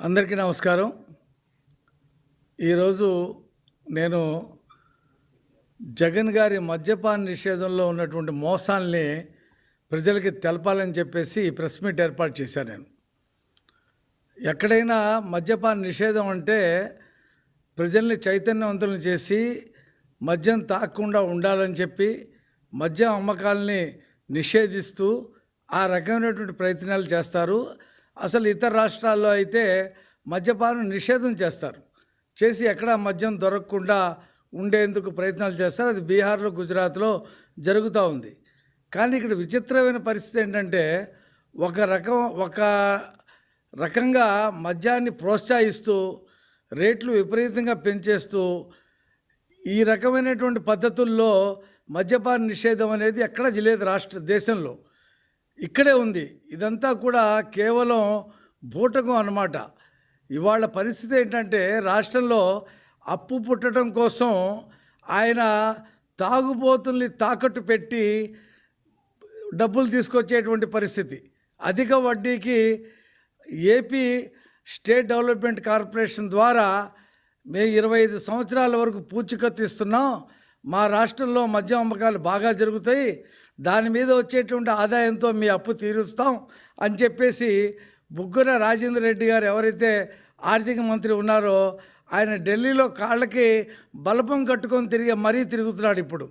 అందరికీ నమస్కారం. ఈరోజు నేను జగన్ గారి మద్యపాన నిషేధంలో ఉన్నటువంటి మోసాల్ని ప్రజలకి తెలపాలని చెప్పేసి ఈ ప్రెస్ మీట్ ఏర్పాటు చేశాను నేను. ఎక్కడైనా మద్యపాన నిషేధం అంటే ప్రజల్ని చైతన్యవంతులను చేసి మద్యం తాకకుండా ఉండాలని చెప్పి మద్యం అమ్మకాలని నిషేధిస్తూ ఆ రకమైనటువంటి ప్రయత్నాలు చేస్తారు. అసలు ఇతర రాష్ట్రాల్లో అయితే మద్యపానం నిషేధం చేస్తారు. చేసి ఎక్కడ మద్యం దొరకకుండా ఉండేందుకు ప్రయత్నాలు చేస్తారు. అది బీహార్లో గుజరాత్లో జరుగుతూ ఉంది. కానీ ఇక్కడ విచిత్రమైన పరిస్థితి ఏంటంటే ఒక రకం ఒక రకంగా మద్యాన్ని ప్రోత్సహిస్తూ రేట్లు విపరీతంగా పెంచేస్తూ ఈ రకమైనటువంటి పద్ధతుల్లో మద్యపాన నిషేధం అనేది ఎక్కడ లేదు రాష్ట్ర దేశంలో. ఇక్కడే ఉంది. ఇదంతా కూడా కేవలం బూటకం అన్నమాట. ఇవాళ పరిస్థితి ఏంటంటే రాష్ట్రంలో అప్పు పుట్టడం కోసం ఆయన తాగుబోతుల్ని తాకట్టు పెట్టి డబ్బులు తీసుకొచ్చేటువంటి పరిస్థితి. అధిక వడ్డీకి ఏపీ స్టేట్ డెవలప్మెంట్ కార్పొరేషన్ ద్వారా మేము ఇరవై ఐదు సంవత్సరాల వరకు పూచికత్తు ఇస్తున్నాం మా రాష్ట్రంలో మద్యం అమ్మకాలు బాగా జరుగుతాయి. దాని మీద వచ్చేటువంటి ఆదాయంతో మీ అప్పు తీరుస్తాం అని చెప్పేసి బుగ్గన రాజేంద్ర రెడ్డి గారు ఎవరైతే ఆర్థిక మంత్రి ఉన్నారో ఆయన ఢిల్లీలో కాళ్ళకి బలపం కట్టుకొని తిరిగి మరీ తిరుగుతున్నాడు ఇప్పుడు.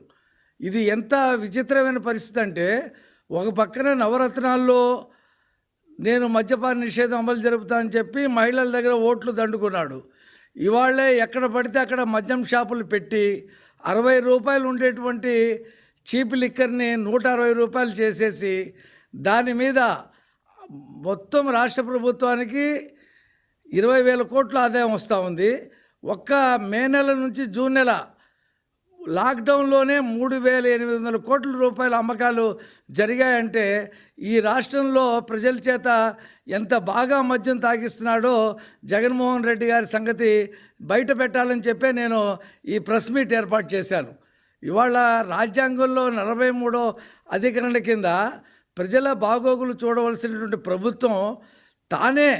ఇది ఎంత విచిత్రమైన పరిస్థితి అంటే ఒక పక్కన నవరత్నాల్లో నేను మద్యపాన నిషేధం అమలు జరుపుతా అని చెప్పి మహిళల దగ్గర ఓట్లు దండుకున్నాడు. ఇవాళే ఎక్కడ పడితే అక్కడ మద్యం షాపులు పెట్టి అరవై రూపాయలు ఉండేటువంటి చీప్ లిక్కర్ని నూట అరవై రూపాయలు చేసేసి దాని మీద మొత్తం రాష్ట్ర ప్రభుత్వానికి ఇరవై వేల కోట్ల ఆదాయం వస్తూ ఉంది. ఒక్క మే నెల నుంచి జూన్ నెల లాక్డౌన్లోనే మూడు వేల ఎనిమిది వందల కోట్ల రూపాయల అమ్మకాలు జరిగాయంటే ఈ రాష్ట్రంలో ప్రజల చేత ఎంత బాగా మద్యం తాగిస్తున్నాడో జగన్మోహన్ రెడ్డి గారి సంగతి బయట పెట్టాలని చెప్పే నేను ఈ ప్రెస్ మీట్ ఏర్పాటు చేశాను. ఇవాళ రాజ్యాంగంలో నలభై మూడో అధికరణ కింద ప్రజల బాగోగులు చూడవలసినటువంటి ప్రభుత్వం తానే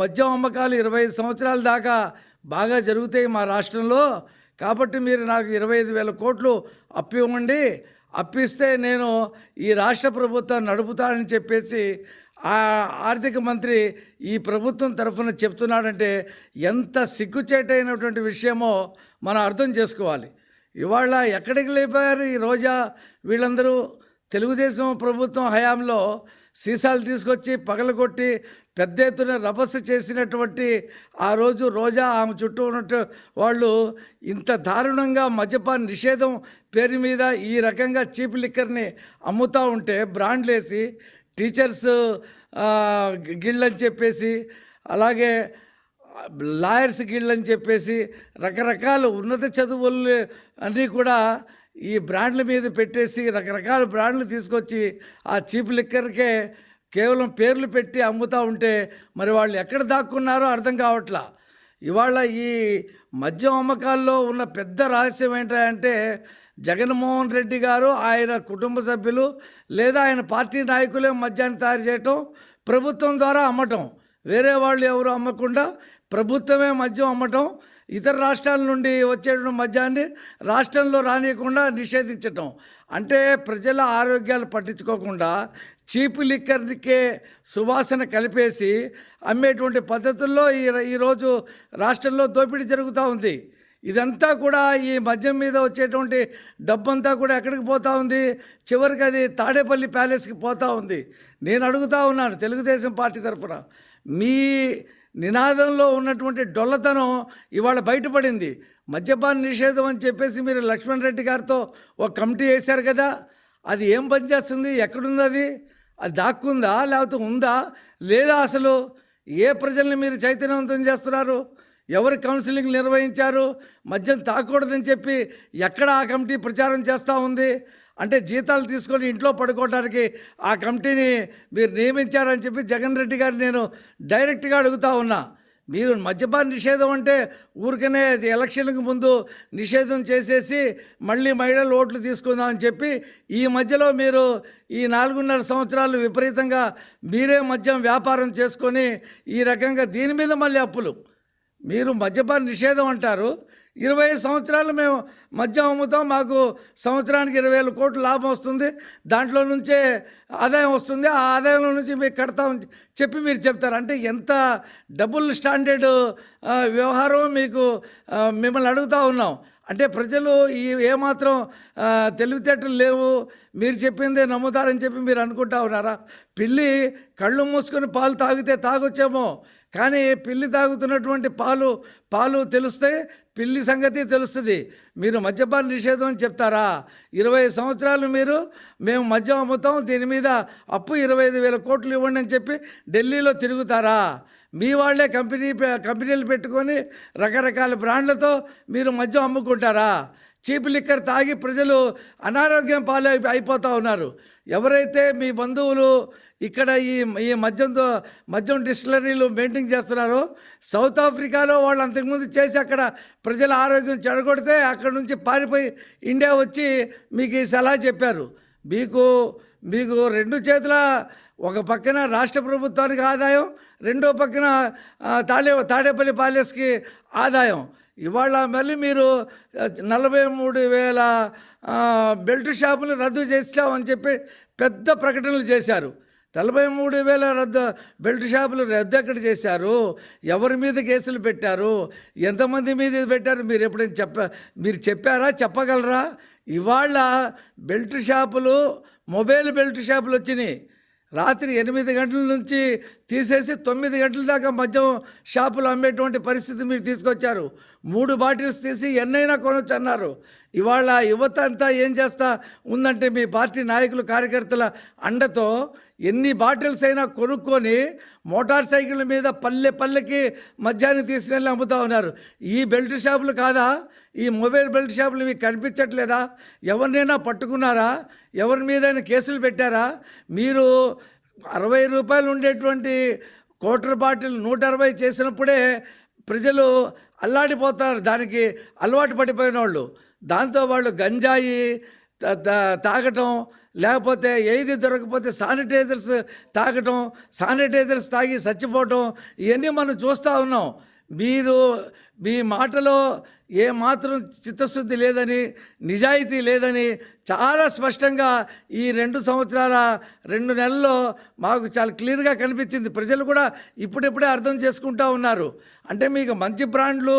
మద్యం అమ్మకాలు ఇరవై ఐదు సంవత్సరాల దాకా బాగా జరుగుతాయి మా రాష్ట్రంలో. కాబట్టి మీరు నాకు ఇరవై ఐదు వేల కోట్లు అప్పు ఇవ్వండి అప్పిస్తే నేను ఈ రాష్ట్ర ప్రభుత్వాన్ని నడుపుతానని చెప్పేసి ఆ ఆర్థిక మంత్రి ఈ ప్రభుత్వం తరఫున చెప్తున్నాడంటే ఎంత సిగ్గుచేటైనటువంటి విషయమో మనం అర్థం చేసుకోవాలి. ఇవాళ ఎక్కడికి లేపారు ఈ రోజా వీళ్ళందరూ? తెలుగుదేశం ప్రభుత్వం హయాంలో సీసాలు తీసుకొచ్చి పగలగొట్టి పెద్ద ఎత్తున రభస చేసినటువంటి ఆ రోజు రోజా ఆమె చుట్టూ ఉన్నట్టు వాళ్ళు ఇంత దారుణంగా మద్యపాన నిషేధం పేరు మీద ఈ రకంగా చీప్ లిక్కర్ని అమ్ముతూ ఉంటే బ్రాండ్లు వేసి టీచర్స్ గిళ్ళని అని చెప్పేసి అలాగే లాయర్స్ గిళ్ళని చెప్పేసి రకరకాల ఉన్నత చదువులు అన్నీ కూడా ఈ బ్రాండ్ల మీద పెట్టేసి రకరకాల బ్రాండ్లు తీసుకొచ్చి ఆ చీప్ లిక్కర్కే కేవలం పేర్లు పెట్టి అమ్ముతూ ఉంటే మరి వాళ్ళు ఎక్కడ దాక్కున్నారో అర్థం కావట్లా. ఇవాళ ఈ మద్యం అమ్మకాల్లో ఉన్న పెద్ద రహస్యం ఏంటంటే జగన్మోహన్ రెడ్డి గారు ఆయన కుటుంబ సభ్యులు లేదా ఆయన పార్టీ నాయకులే మద్యాన్ని తయారు చేయటం ప్రభుత్వం ద్వారా అమ్మటం. వేరే వాళ్ళు ఎవరు అమ్మకుండా ప్రభుత్వమే మద్యం అమ్మటం ఇతర రాష్ట్రాల నుండి వచ్చేటువంటి మద్యాన్ని రాష్ట్రంలో రానియకుండా నిషేధించటం. అంటే ప్రజల ఆరోగ్యాలు పట్టించుకోకుండా చీప్ లిక్కర్కే సువాసన కలిపేసి అమ్మేటువంటి పద్ధతుల్లో ఈ ఈరోజు రాష్ట్రంలో దోపిడీ జరుగుతూ ఉంది. ఇదంతా కూడా ఈ మద్యం మీద వచ్చేటువంటి డబ్బంతా కూడా ఎక్కడికి పోతా ఉంది? చివరికి అది తాడేపల్లి ప్యాలెస్కి పోతూ ఉంది. నేను అడుగుతా ఉన్నాను తెలుగుదేశం పార్టీ తరఫున. మీ నినాదంలో ఉన్నటువంటి డొల్లతనం ఇవాళ బయటపడింది. మద్యపాన నిషేధం అని చెప్పేసి మీరు లక్ష్మణ్ రెడ్డి గారితో ఒక కమిటీ వేశారు కదా అది ఏం పనిచేస్తుంది ఎక్కడుంది అది? అది దాక్కుందా? లేకపోతే ఉందా? లేదా అసలు ఏ ప్రజల్ని మీరు చైతన్యవంతం చేస్తున్నారు? ఎవరు కౌన్సిలింగ్ నిర్వహించారు? మద్యం తాకూడదని చెప్పి ఎక్కడ ఆ కమిటీ ప్రచారం చేస్తూ ఉంది? అంటే జీతాలు తీసుకొని ఇంట్లో పడుకోవడానికి ఆ కమిటీని మీరు నియమించారని చెప్పి జగన్ రెడ్డి గారు నేను డైరెక్ట్గా అడుగుతా ఉన్నా. మీరు మద్యపాన నిషేధం అంటే ఊరికనే అది ఎలక్షన్లకు ముందు నిషేధం చేసేసి మళ్ళీ మహిళలు ఓట్లు తీసుకుందామని చెప్పి ఈ మధ్యలో మీరు ఈ నాలుగున్నర సంవత్సరాలు విపరీతంగా మీరే మద్యం వ్యాపారం చేసుకొని ఈ రకంగా దీని మీద మళ్ళీ అప్పులు. మీరు మద్యపాన నిషేధం అంటారు. ఇరవై సంవత్సరాలు మేము మద్యం అమ్ముతాం. మాకు సంవత్సరానికి ఇరవై వేల కోట్లు లాభం వస్తుంది. దాంట్లో నుంచే ఆదాయం వస్తుంది. ఆ ఆదాయంలో నుంచి మీకు కడతాం చెప్పి మీరు చెప్తారు. అంటే ఎంత డబుల్ స్టాండర్డ్ వ్యవహారం మీకు మిమ్మల్ని అడుగుతూ ఉన్నాం. అంటే ప్రజలు ఈ ఏమాత్రం తెలివితేటలు లేవు. మీరు చెప్పిందే నమ్ముతారని చెప్పి మీరు అనుకుంటా ఉన్నారా? పిల్లి కళ్ళు మూసుకొని పాలు తాగితే తాగొచ్చేమో. కానీ పిల్లి తాగుతున్నటువంటి పాలు పాలు తెలుస్తాయి పిల్లి సంగతి తెలుస్తుంది. మీరు మద్యపాన నిషేధం అని చెప్తారా? ఇరవై సంవత్సరాలు మీరు మేము మద్యం అమ్ముతాం దీని మీద అప్పు ఇరవై ఐదు వేల కోట్లు ఇవ్వండి అని చెప్పి ఢిల్లీలో తిరుగుతారా? మీ వాళ్ళే కంపెనీ కంపెనీలు పెట్టుకొని రకరకాల బ్రాండ్లతో మీరు మద్యం అమ్ముకుంటారా? చీప్ లిక్కర్ తాగి ప్రజలు అనారోగ్యం పాలు అయిపోతూ ఉన్నారు. ఎవరైతే మీ బంధువులు ఇక్కడ ఈ ఈ మద్యంతో మద్యం డిస్టిలరీలు మెయింటైన్ చేస్తున్నారో సౌత్ ఆఫ్రికాలో వాళ్ళు అంతకుముందు చేసి అక్కడ ప్రజల ఆరోగ్యం చెడగొడితే అక్కడ నుంచి పారిపోయి ఇండియా వచ్చి మీకు ఈ సలహా చెప్పారు. మీకు మీకు రెండు చేతుల ఒక పక్కన రాష్ట్ర ప్రభుత్వానికి ఆదాయం రెండో పక్కన తాడే తాడేపల్లి ప్యాలెస్కి ఆదాయం. ఇవాళ మళ్ళీ మీరు నలభై మూడు వేల బెల్ట్ షాపులు రద్దు చేసామని చెప్పి పెద్ద ప్రకటనలు చేశారు. నలభై మూడు వేల రద్దు బెల్ట్ షాపులు రద్దు ఎక్కడ చేశారు? ఎవరి మీద కేసులు పెట్టారు? ఎంతమంది మీద పెట్టారు? మీరు ఎప్పుడైనా చెప్ప మీరు చెప్పారా? చెప్పగలరా? ఇవాళ బెల్ట్ షాపులు మొబైల్ బెల్ట్ షాపులు వచ్చినాయి. రాత్రి ఎనిమిది గంటల నుంచి తీసేసి తొమ్మిది గంటల దాకా మద్యం షాపులు అమ్మేటువంటి పరిస్థితి మీరు తీసుకొచ్చారు. మూడు బాటిల్స్ తీసి ఎన్నైనా కొనొచ్చు అన్నారు. ఇవాళ యువత అంతా ఏం చేస్తా? ఉందంటే మీ పార్టీ నాయకులు కార్యకర్తల అండతో ఎన్ని బాటిల్స్ అయినా కొనుక్కొని మోటార్ సైకిళ్ళ మీద పల్లె పల్లెకి మధ్యాహ్నం తీసుకెళ్ళి అమ్ముతా ఉన్నారు. ఈ బెల్ట్ షాపులు కాదా? ఈ మొబైల్ బెల్ట్ షాపులు మీకు కనిపించట్లేదా? ఎవరినైనా పట్టుకున్నారా? ఎవరి మీదైనా కేసులు పెట్టారా? మీరు అరవై రూపాయలు ఉండేటువంటి కోటర్ బాటిల్ నూట అరవై చేసినప్పుడే ప్రజలు అల్లాడిపోతారు. దానికి అలవాటు పడిపోయిన వాళ్ళు. దాంతో వాళ్ళు గంజాయి తాగటం లేకపోతే ఏది దొరకపోతే శానిటైజర్స్ తాగటం శానిటైజర్స్ తాగి చచ్చిపోవటం ఇవన్నీ మనం చూస్తూ ఉన్నాం. మీరు మీ మాటలో ఏ మాత్రం చిత్తశుద్ధి లేదని నిజాయితీ లేదని చాలా స్పష్టంగా ఈ రెండు సంవత్సరాల రెండు నెలల్లో మాకు చాలా క్లియర్గా కనిపించింది. ప్రజలు కూడా ఇప్పుడిప్పుడే అర్థం చేసుకుంటూ ఉన్నారు. అంటే మీకు మంచి బ్రాండ్లు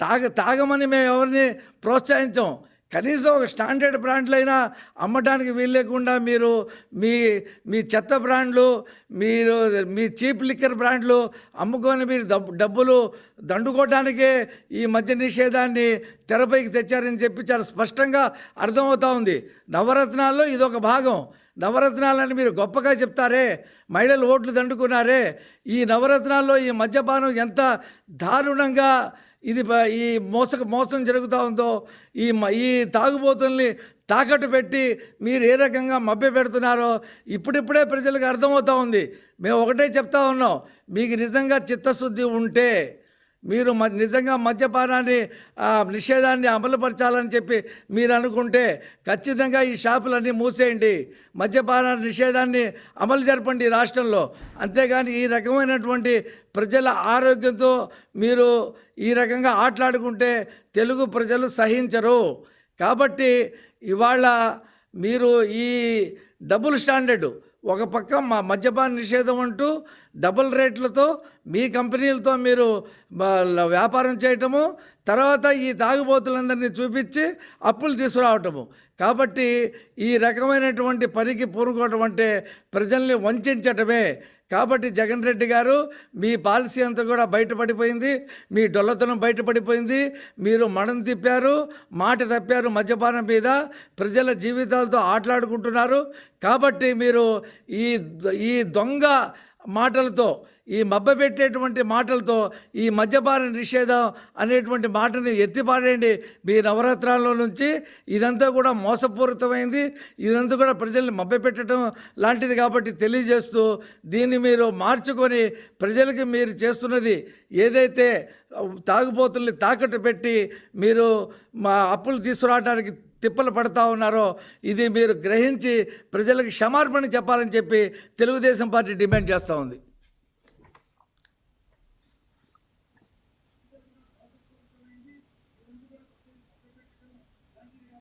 తాగ తాగమని మేము ఎవరిని ప్రోత్సహించాం. కనీసం ఒక స్టాండర్డ్ బ్రాండ్లైనా అమ్మడానికి వీలు లేకుండా మీరు మీ మీ చెత్త బ్రాండ్లు మీరు మీ చీప్ లిక్కర్ బ్రాండ్లు అమ్ముకొని మీరు డబ్బు డబ్బులు దండుకోవడానికే ఈ మద్య నిషేధాన్ని తెరపైకి తెచ్చారని చెప్పి చాలా స్పష్టంగా అర్థమవుతా ఉంది. నవరత్నాల్లో ఇదొక భాగం. నవరత్నాలని మీరు గొప్పగా చెప్తారే మహిళలు ఓట్లు దండుకున్నారే. ఈ నవరత్నాల్లో ఈ మద్యపానం ఎంత దారుణంగా ఇది ఈ మోస మోసం జరుగుతూ ఉందో ఈ మ- ఈ తాగుబోతుల్ని తాకట్టు పెట్టి మీరు ఏ రకంగా మభ్య పెడుతున్నారో ఇప్పుడిప్పుడే ప్రజలకు అర్థమవుతూ ఉంది. మేము ఒకటే చెప్తా ఉన్నాం. మీకు నిజంగా చిత్తశుద్ధి ఉంటే మీరు మ నిజంగా మద్యపానాన్ని నిషేధాన్ని అమలుపరచాలని చెప్పి మీరు అనుకుంటే ఖచ్చితంగా ఈ షాపులన్నీ మూసేయండి. మద్యపాన నిషేధాన్ని అమలు జరపండి రాష్ట్రంలో. అంతేగాని ఈ రకమైనటువంటి ప్రజల ఆరోగ్యంతో మీరు ఈ రకంగా ఆటలాడుకుంటే తెలుగు ప్రజలు సహించరు. కాబట్టి ఇవాళ మీరు ఈ డబుల్ స్టాండర్డ్ ఒక పక్క మా మద్యపాన నిషేధం అంటూ డబుల్ రేట్లతో మీ కంపెనీలతో మీరు వ్యాపారం చేయటము తర్వాత ఈ తాగుబోతులందరినీ చూపించి అప్పులు తీసుకురావటము. కాబట్టి ఈ రకమైనటువంటి పనికి పూనుకోవటం అంటే ప్రజల్ని వంచటమే. కాబట్టి జగన్ రెడ్డి గారు మీ పాలసీ అంతా కూడా బయటపడిపోయింది మీ డొల్లతనం బయటపడిపోయింది మీరు మడం తిప్పారు మాట తప్పారు మద్యపానం మీద ప్రజల జీవితాలతో ఆటలాడుకుంటున్నారు. కాబట్టి మీరు ఈ ఈ దొంగ మాటలతో ఈ మబ్బపెట్టేటువంటి మాటలతో ఈ మద్యపాన నిషేధం అనేటువంటి మాటని ఎత్తిపారేయండి. మీ నవరాత్రాల్లో నుంచి ఇదంతా కూడా మోసపూరితమైంది. ఇదంతా కూడా ప్రజల్ని మబ్బపెట్టడం లాంటిది కాబట్టి తెలియజేస్తూ దీన్ని మీరు మార్చుకొని ప్రజలకి మీరు చేస్తున్నది ఏదైతే తాగుబోతుల్ని తాకట్టు పెట్టి మీరు మా అప్పులు తీసుకురావడానికి తిప్పలు పడతా ఉన్నారో ఇది మీరు గ్రహించి ప్రజలకు క్షమార్పణ చెప్పాలని చెప్పి తెలుగుదేశం పార్టీ డిమాండ్ చేస్తూ ఉంది.